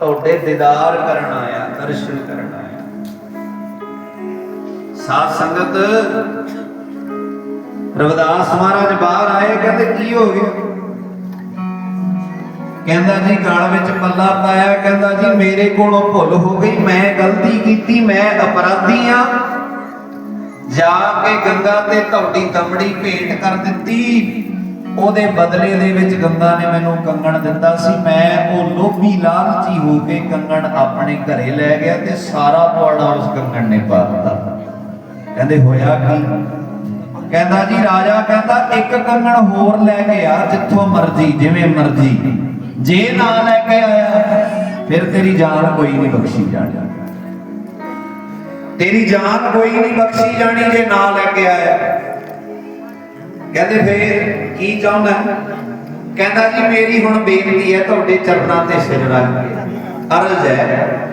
ਤੁਹਾਡੇ ਦੀਦਾਰ ਕਰਨ ਆਇਆ, ਦਰਸ਼ਨ ਕਰਨ ਆਇਆ। ਸਾਧ ਸੰਗਤ, ਰਵਿਦਾਸ ਮਹਾਰਾਜ ਬਾਹਰ ਆਏ, ਕਹਿੰਦੇ, ਕੀ ਹੋ ਗਿਆ? ਕਹਿੰਦਾ ਜੀ, ਗਲ ਵਿੱਚ ਪੱਲਾ ਪਾਇਆ, ਕਹਿੰਦਾ ਜੀ, ਮੇਰੇ ਕੋਲੋਂ ਭੁੱਲ ਹੋ ਗਈ, ਮੈਂ ਗਲਤੀ ਕੀਤੀ, ਮੈਂ ਅਪਰਾਧੀ ਆ। ਜਾ ਕੇ ਗੰਗਾ ਤੇ ਤੁਹਾਡੀ ਦਮੜੀ ਭੇਟ ਕਰ ਦਿੱਤੀ। ਉਹਦੇ ਬਦਲੇ ਦੇ ਵਿੱਚ ਗੰਗਾ ਨੇ ਮੈਨੂੰ ਕੰਗਣ ਦਿੱਤਾ ਸੀ। ਮੈਂ ਉਹ ਲੋਭੀ ਲਾਲਚੀ ਹੋ ਕੇ ਕੰਗਣ ਆਪਣੇ ਘਰੇ ਲੈ ਗਿਆ ਤੇ ਸਾਰਾ ਪੌੜਾ ਉਸ ਕੰਗਣ ਨੇ ਪਾ ਦਿੱਤਾ। ਕਹਿੰਦੇ, ਹੋਇਆ ਕੀ? ਕਹਿੰਦਾ ਜੀ, ਰਾਜਾ ਕਹਿੰਦਾ, ਇੱਕ ਕੰਗਣ ਹੋਰ ਲੈ ਕੇ ਆ, ਜਿੱਥੋਂ ਮਰਜ਼ੀ, ਜਿਵੇਂ ਮਰਜ਼ੀ। ਜੇ ਨਾ ਲੈ ਕੇ ਆਇਆ, ਫਿਰ ਤੇਰੀ ਜਾਨ ਕੋਈ ਨਹੀਂ ਬਖਸ਼ੀ ਜਾਣੀ। ਤੇਰੀ ਜਾਨ ਕੋਈ ਨਹੀਂ ਬਖਸ਼ੀ ਜਾਣੀ ਜੇ ਨਾ ਲੈ ਕੇ ਆਇਆ। ਕਹਿੰਦੇ ਫੇਰ ਕੀ ਚਾਹੁੰਦਾ? ਕਹਿੰਦਾ ਜੀ, ਮੇਰੀ ਹੁਣ ਬੇਨਤੀ ਹੈ, ਤੁਹਾਡੇ ਚਰਨਾਂ ਤੇ ਸਿਰ ਰੱਖ ਕੇ। ਅਰਜ਼ ਹੈ।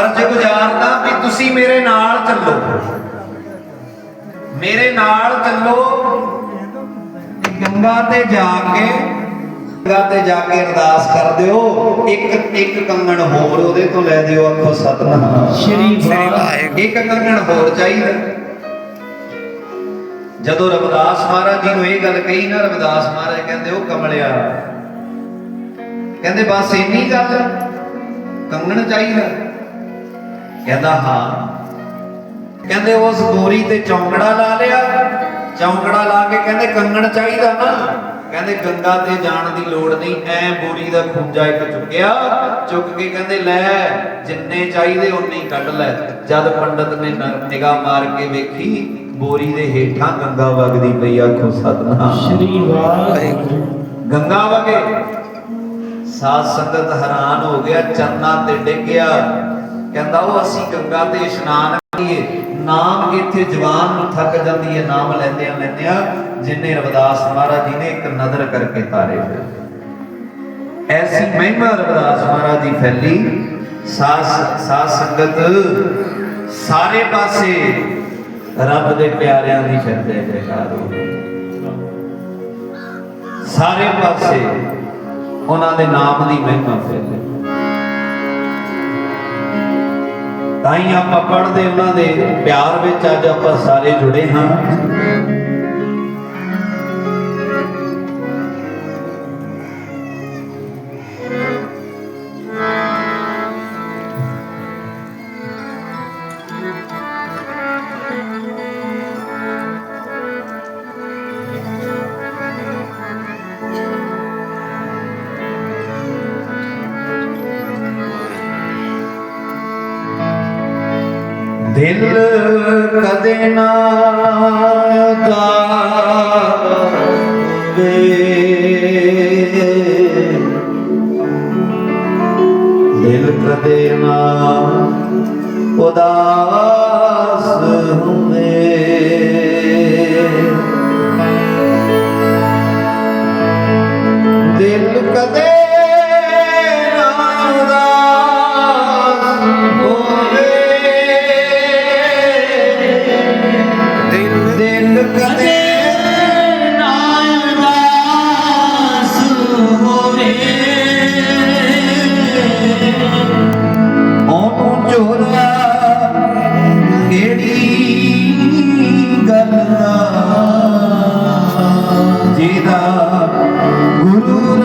ਅਰਜ਼ ਗੁਜ਼ਾਰਦਾ ਵੀ ਤੁਸੀਂ ਮੇਰੇ ਨਾਲ ਚੱਲੋ। ਮੇਰੇ ਨਾਲ ਚੱਲੋ। ਤੇ ਗੰਗਾ ਤੇ ਜਾ ਕੇ ਗੰਗਾ ਤੇ ਜਾ ਕੇ ਅਰਦਾਸ ਕਰ ਦਿਓ ਇੱਕ ਇੱਕ ਕੰਗਣ ਹੋਰ ਉਹਦੇ ਤੋਂ ਲੈ ਦਿਓ ਆਖੋ ਸਤਨਾਮ। ਸ਼੍ਰੀ ਵਾਹਿਗੁਰੂ। ਇੱਕ ਕੰਗਣ ਹੋਰ ਚਾਹੀਦਾ। ਜਦੋਂ ਰਵਿਦਾਸ ਮਹਾਰਾਜ ਜੀ ਨੂੰ ਇਹ ਗੱਲ ਕਹੀ ਨਾ ਰਵਿਦਾਸ ਮਹਾਰਾਜ ਕਹਿੰਦੇ ਉਹ ਕਮਲਿਆ ਕਹਿੰਦੇ ਬਸ ਇੰਨੀ ਗੱਲ ਕੰਗਣ ਚਾਹੀਦਾ। ਕਹਿੰਦਾ ਹਾਂ। ਕਹਿੰਦੇ ਉਸ ਗੋਰੀ ਤੇ ਚੌਂਕੜਾ ਲਾ ਲਿਆ। ਚੌਂਕੜਾ ਲਾ ਕੇ ਕਹਿੰਦੇ ਕੰਗਣ ਚਾਹੀਦਾ ਨਾ। ਕਹਿੰਦੇ ਗੰਗਾ ਤੇ ਜਾਣ ਦੀ ਲੋੜ ਨਹੀਂ ਐ ਬੋਰੀ ਦਾ ਖੂੰਜਾ ਇੱਕ ਚੁੱਕਿਆ ਚੁੱਕ ਕੇ ਕਹਿੰਦੇ ਲੈ ਜਿੰਨੇ ਚਾਹੀਦੇ ਉਨੇ ਹੀ ਕੱਢ ਲੈ। ਜਦ ਪੰਡਤ ਨੇ ਨਿਗਾਹ ਮਾਰ ਕੇ ਵੇਖੀ ਬੋਰੀ ਦੇ ਹੇਠਾਂ ਗੰਗਾ ਵਗਦੀ ਪਈ ਆਖੋ ਸਤਨਾਮ। ਸ਼੍ਰੀ ਵਾਹਿਗੁਰੂ। ਗੰਗਾ ਵਗੇ। ਸਾਧ ਸੰਗਤ ਹੈਰਾਨ ਹੋ ਗਿਆ ਚਰਨਾਂ ਤੇ ਡਿੱਗਿਆ। ਕਹਿੰਦਾ ਉਹ ਅਸੀਂ ਗੰਗਾ ਤੇ ਇਸ਼ਨਾਨ ਕਰੀਏ। ਨਾਮ ਇੱਥੇ ਜਵਾਨ ਨੂੰ ਥੱਕ ਜਾਂਦੀ ਹੈ ਨਾਮ ਲੈਂਦਿਆਂ ਲੈਂਦਿਆਂ ਜਿਨੇ ਰਵਿਦਾਸ ਮਹਾਰਾਜ ਜੀ ਨੇ ਇੱਕ ਨਜ਼ਰ ਕਰਕੇ ਤਾਰੇ ਫਿਰ ਐਸੀ ਮਹਿਮਾ ਰਵਿਦਾਸ ਮਹਾਰਾਜ ਦੀ ਫੈਲੀ ਸਾਧ ਸਾਧ ਸੰਗਤ ਸਾਰੇ ਪਾਸੇ ਰੱਬ ਦੇ ਪਿਆਰਿਆਂ ਦੀ ਫਿਰਦੇ ਜੈਕਾਰ ਹੋ ਸਾਰੇ ਪਾਸੇ ਉਹਨਾਂ ਦੇ ਨਾਮ ਦੀ ਮਹਿਮਾ ਫੈਲੇ। ਤਾਂ ਹੀ ਆਪਾਂ ਪੜ੍ਹਦੇ ਉਹਨਾਂ ਦੇ ਪਿਆਰ ਵਿੱਚ ਅੱਜ ਆਪਾਂ ਸਾਰੇ ਜੁੜੇ ਹਾਂ। ਦਿਲ ਕਦੇ ਨਾ ਉਦਾਵੇ ਦਿਲ ਕਦੇ ਨਾ ਉਦਾਸ ਹੁੰਦੇ। ਦਿਲ ਕਦੇ